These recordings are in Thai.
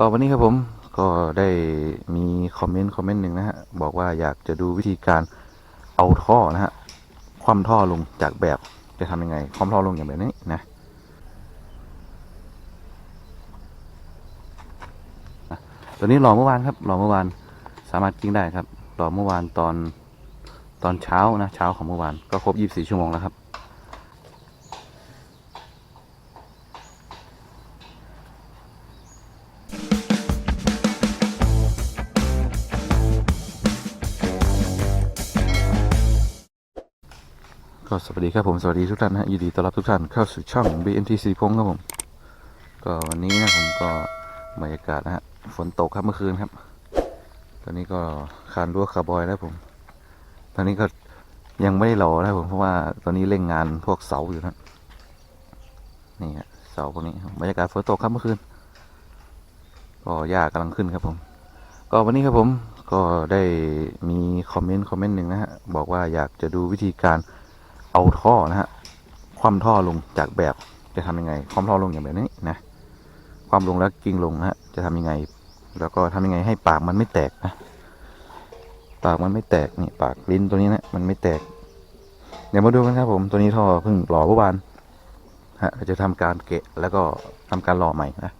ก็วันนี้ครับผมก็ได้มีคอมเมนต์คอมเมนต์หนึ่งนะฮะบอกว่าอยากจะดูวิธีการเอาท่อนะฮะคว่ำท่อลงจากแบบจะทำยังไงคว่ำท่อลงอย่างแบบนี้นะตัวนี้รอเมื่อวานครับรอเมื่อวานสามารถกิ้งได้ครับรอเมื่อวานตอนตอนเช้านะเช้าของเมื่อวานก็ครบ 24 ชั่วโมงแล้วครับ ก็สวัสดีครับผมสวัสดีทุกท่านนะยินดีต้อนรับทุกท่านเข้าสู่ช่อง BNT สีพงครับผมก็วันนี้นะผมก็บรรยากาศนะฮะฝนตกครับเมื่อคืนครับ ตอนนี้ก็คานรั้วคาร์บอยแล้วผม ตอนนี้ก็ยังไม่ได้รอนะผมเพราะว่าตอนนี้เร่งงานพวกเสาอยู่นะนี่ฮะเสาพวกนี้บรรยากาศฝนตกครับเมื่อคืนก็หญ้ากำลังขึ้นครับผม ก็วันนี้ครับผมก็ได้มีคอมเมนต์คอมเมนต์หนึ่งนะฮะบอกว่าอยากจะดูวิธีการ เอาท่อนะฮะ คว่ำท่อลงจากแบบจะทำยังไง คว่ำท่อลงอย่างแบบนี้นะ คว่ำลงแล้วกิ้งลงนะฮะ จะทำยังไง แล้วก็ทำยังไงให้ปากมันไม่แตกนะ ปากมันไม่แตกนี่ปากลิ้นตัวนี้นะมันไม่แตก เดี๋ยวมาดูกันครับผม ตัวนี้ท่อเพิ่งหล่อเมื่อวานฮะจะทำการเกะแล้วก็ทำการหล่อใหม่นะ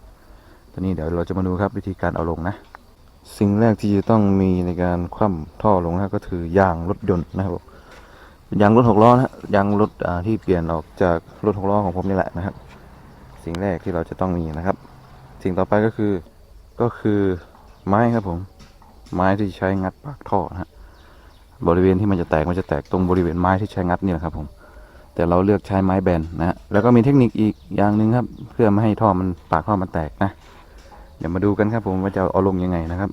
ตัวนี้เดี๋ยวเราจะมาดูครับวิธีการเอาลงนะ สิ่งแรกที่จะต้องมีในการคว่ำท่อลงนะก็คือยางรถยนต์นะครับผม ยางรถหกล้อนะฮะยางรถอ่าที่เปลี่ยนออกจากรถหกล้อของผมนี่แหละนะครับ สิ่งแรกที่เราจะต้องมีนะครับ สิ่งต่อไปก็คือก็คือไม้ครับผม ไม้ที่ใช้งัดปากท่อนะฮะบริเวณที่มันจะแตกมันจะแตกตรงบริเวณไม้ที่ใช้งัดนี่แหละครับผม แต่เราเลือกใช้ไม้แบนนะฮะแล้วก็มีเทคนิคอีกอย่างหนึ่งครับ เพื่อไม่ให้ท่อมันปากท่อมันแตกนะ เดี๋ยวมาดูกันครับผมว่าจะเอาลงยังไงนะครับ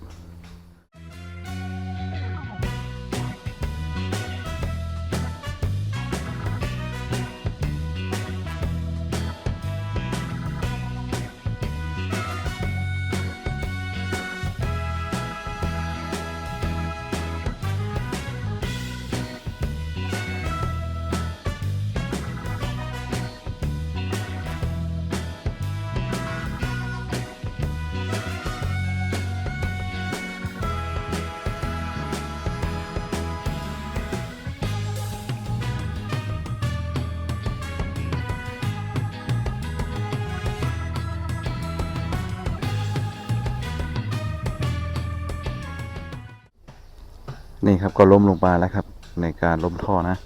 นี่ครับก็ล้มลงมาแล้วครับ ในการล้มท่อนะ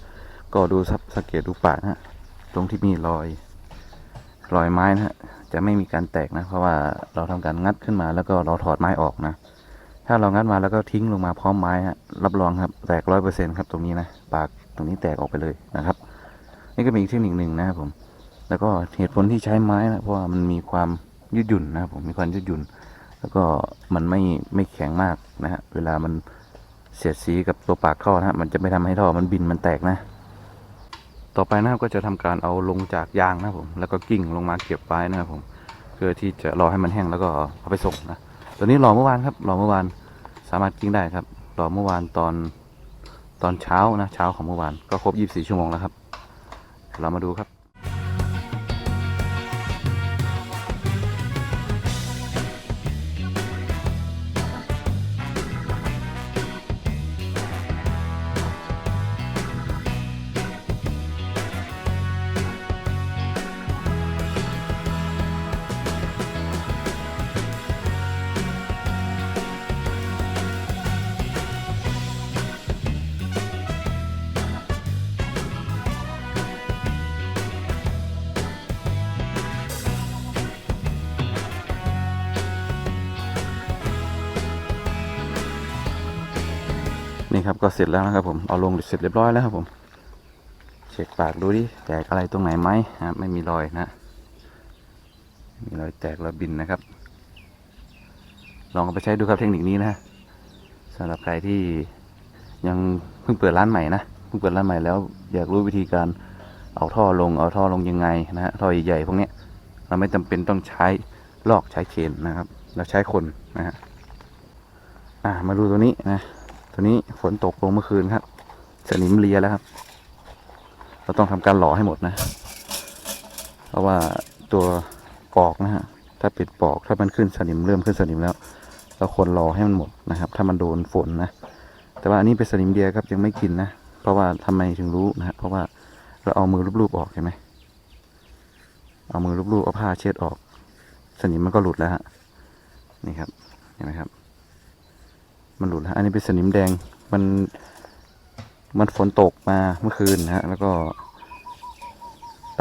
ก็ดูซับสังเกตดูปากนะฮะตรงที่มีรอยรอยไม้นะฮะจะไม่มีการแตกนะ เพราะว่าเราทำการงัดขึ้นมาแล้วก็เราถอดไม้ออกนะ ถ้าเรางัดมาแล้วก็ทิ้งลงมาพร้อมไม้ฮะรับรองครับแตกร้อยเปอร์เซ็นครับตรงนี้นะปากตรงนี้แตกออกไปเลยนะครับ นี่ก็มีอีกเทคนิคหนึ่งนะครับผม แล้วก็เหตุผลที่ใช้ไม้นะเพราะว่ามันมีความยืดหยุ่นนะครับผมมีความยืดหยุ่น แล้วก็มันไม่ไม่แข็งมากนะฮะเวลามัน เสียดสีกับตัวปากท่อนะฮะมันจะไม่ทำให้ท่อมันบินมันแตกนะ ต่อไปนะครับก็จะทำการเอาลงจากยางนะผมแล้วก็กิ่งลงมาเก็บไว้นะครับผมเพื่อที่จะรอให้มันแห้งแล้วก็เอาไปส่งนะตัวนี้รอเมื่อวานครับรอเมื่อวานสามารถกิ้งได้ครับรอเมื่อวานตอนตอนเช้านะเช้าของเมื่อวานก็ครบ 24 ชั่วโมงแล้วครับเรามาดูครับ นี่ครับก็เสร็จแล้วนะครับผมเอาลงเสร็จเรียบร้อยแล้วครับผมเช็คปากดูดิแตกอะไรตรงไหนไหมฮะไม่มีรอยนะ มีรอยแตกแล้วบินนะครับ ลองไปใช้ดูครับเทคนิคนี้นะสำหรับใครที่ยังเพิ่งเปิดร้านใหม่นะเพิ่งเปิดร้านใหม่แล้ว อยากรู้วิธีการเอาท่อลงเอาท่อลงยังไงนะฮะท่อใหญ่ๆพวกเนี้ยเราไม่จำเป็นต้องใช้ลอกใช้เคนนะครับ เราใช้คนนะฮะอ่ามาดูตัวนี้นะ ตัวนี้ฝนตกลงเมื่อคืนครับสนิมเลียแล้วครับ เราต้องทำการหล่อให้หมดนะ เพราะว่าตัวกอกนะฮะ ถ้าปิดปอกถ้ามันขึ้นสนิมเริ่มขึ้นสนิมแล้วเราควรรอให้มันหมดนะครับ ถ้ามันโดนฝนนะ แต่ว่าอันนี้เป็นสนิมเดียครับยังไม่กินนะ เพราะว่าทำไมถึงรู้นะฮะเพราะว่าเราเอามือลูบๆออกใช่ไหมเอามือลูบๆเอาผ้าเช็ดออก สนิมมันก็หลุดแล้วฮะ นี่ครับ เห็นไหมครับ มันหลุดแล้วอันนี้เป็นสนิมแดงมันมันฝนตกมาเมื่อคืนนะฮะแล้วก็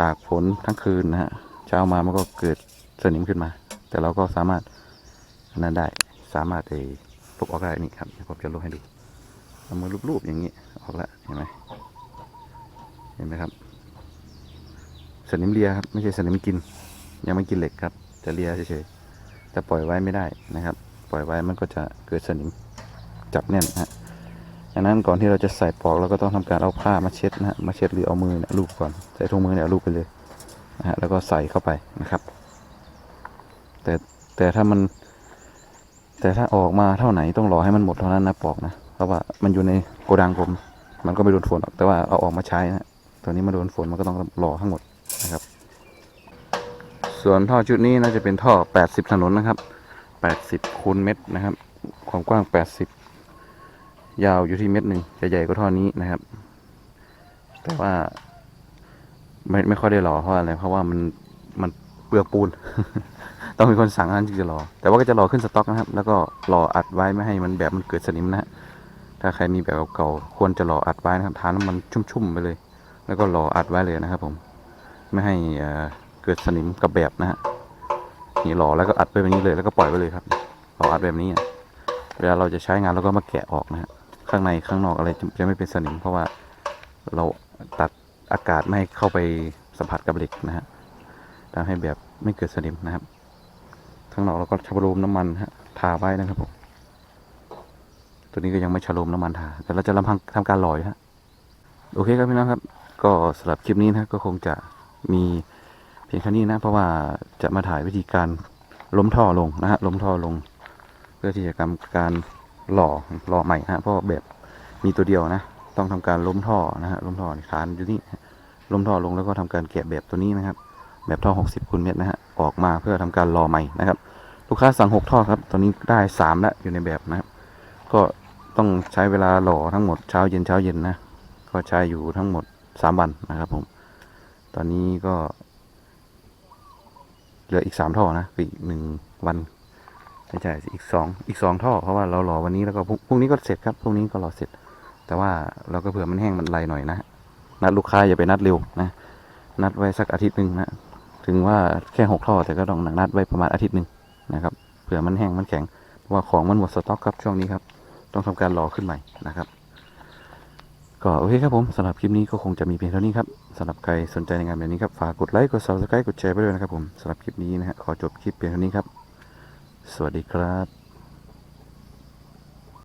ตากฝนทั้งคืนนะฮะเช้ามามันก็เกิดสนิมขึ้นมา แต่เราก็สามารถนนั้นได้สามารถไอ้ปลุกออกได้นี่ครับผมจะลงให้ดูเอามือลูบๆอย่างนี้ออกแล้วเห็นไหมเห็นไหมครับ สนิมเลียครับไม่ใช่สนิมกิน ยังไม่กินเหล็กครับจะเลียเฉยๆจะปล่อยไว้ไม่ได้นะครับ ปล่อยไว้มันก็จะเกิดสนิม จับแน่นนะฮะดังนั้นก่อนที่เราจะใส่ปลอกเราก็ต้องทำการเอาผ้ามาเช็ดนะฮะมาเช็ดหรือเอามือเนี่ยลูบก่อนใส่ถุงมือเนี่ยลูบไปเลยนะฮะแล้วก็ใส่เข้าไปนะครับ แต่แต่ถ้ามัน แต่ถ้าออกมาเท่าไหนต้องรอให้มันหมดเท่านั้นนะปลอกนะเพราะว่ามันอยู่ในโกดังผม มันก็ไม่โดนฝนแต่ว่าเอาออกมาใช้นะตัวนี้มาโดนฝนมันก็ต้องรอทั้งหมดนะครับ ส่วนท่อชุดนี้น่าจะเป็นท่อ 80ถนนนะครับ 80คูณเม็ดนะครับ ความกว้าง 80 ยาวอยู่ที่เม็ดหนึ่งจะใหญ่กว่าท่อนี้นะครับ แต่ว่า ไม่ไม่ค่อยได้หล่อเพราะอะไรเพราะว่ามันมันเปลือกปูน ต้องมีคนสั่งนั้นจึงจะรอแต่ว่าก็จะรอขึ้นสต็อกนะครับ แล้วก็รออัดไว้ไม่ให้มันแบบมันเกิดสนิมนะฮะถ้าใครมีแบบเก่าๆควรจะรออัดไว้นะครับทาน้ำมันชุ่มๆไปเลย แล้วก็รออัดไว้เลยนะครับผม ไม่ให้เอ่อเกิดสนิมกับแบบนะฮะนี่รอแล้วก็อัดไปแบบนี้เลยแล้วก็ปล่อยไปเลยครับรออัดแบบนี้เวลาเราจะใช้งานเราก็มาแกะออกนะฮะ ข้างในข้างนอกอะไรจะจะไม่เป็นสนิม เพราะว่าเราตัดอากาศไม่ให้เข้าไปสัมผัสกับเหล็กนะฮะทำให้แบบไม่เกิดสนิมนะครับ ข้างนอกเราก็ชโลมน้ำมันฮะทาไว้นะครับผมตัวนี้ก็ยังไม่ชโลมน้ำมันทาแต่เราจะลำพังทำการลอยฮะโอเคครับพี่น้องครับ ก็สำหรับคลิปนี้นะก็คงจะมีเพียงแค่นี้นะ เพราะว่าจะมาถ่ายวิธีการล้มท่อลงนะฮะล้มท่อลง เพื่อที่จะทำการ หล่อหล่อใหม่ฮะเพราะแบบมีตัวเดียวนะ ต้องทำการล้มท่อนะฮะล้มท่อนี่ฐานอยู่นี่ล้มท่อลงแล้วก็ทำการแกะแบบตัวนี้นะครับ แบบท่อ 60คูณเมตรนะฮะออกมาเพื่อทำการรอใหม่นะครับ ลูกค้าสั่ง 6 ท่อครับตอนนี้ได้3แล้วอยู่ในแบบนะครับ ก็ต้องใช้เวลาหล่อทั้งหมดเช้าเย็นเช้าเย็นนะก็ใช้อยู่ทั้งหมด 3 วันนะครับผม ตอนนี้ก็เหลืออีก 3 ท่อนะอีกหนึ่งวัน ไม่ใช่สิอีก2อีก2ท่อ เพราะว่าเราหล่อวันนี้แล้วก็พรุ่งนี้ก็เสร็จครับพรุ่งนี้ก็หล่อเสร็จ แต่ว่าเราก็เผื่อมันแห้งมันไหลหน่อยนะนัดลูกค้าอย่าไปนัดเร็วนะนัดไว้สักอาทิตย์หนึ่งนะถึงว่าแค่หกท่อแต่ก็ต้องนัดไว้ประมาณอาทิตย์หนึ่งนะครับเผื่อมันแห้งมันแข็งเพราะว่าของมันหมดสต็อกครับช่วงนี้ครับ ต้องทำการรอขึ้นใหม่นะครับก็โอเคครับผมสำหรับคลิปนี้ก็คงจะมีเพียงเท่านี้ครับสำหรับใครสนใจในงานแบบนี้ครับ ฝากกดไลค์กด subscribe กดแชร์ไปด้วยนะครับผมสำหรับคลิปนี้นะฮะขอจบคลิปเพียงเท่านี้ครับ สวัสดีครับ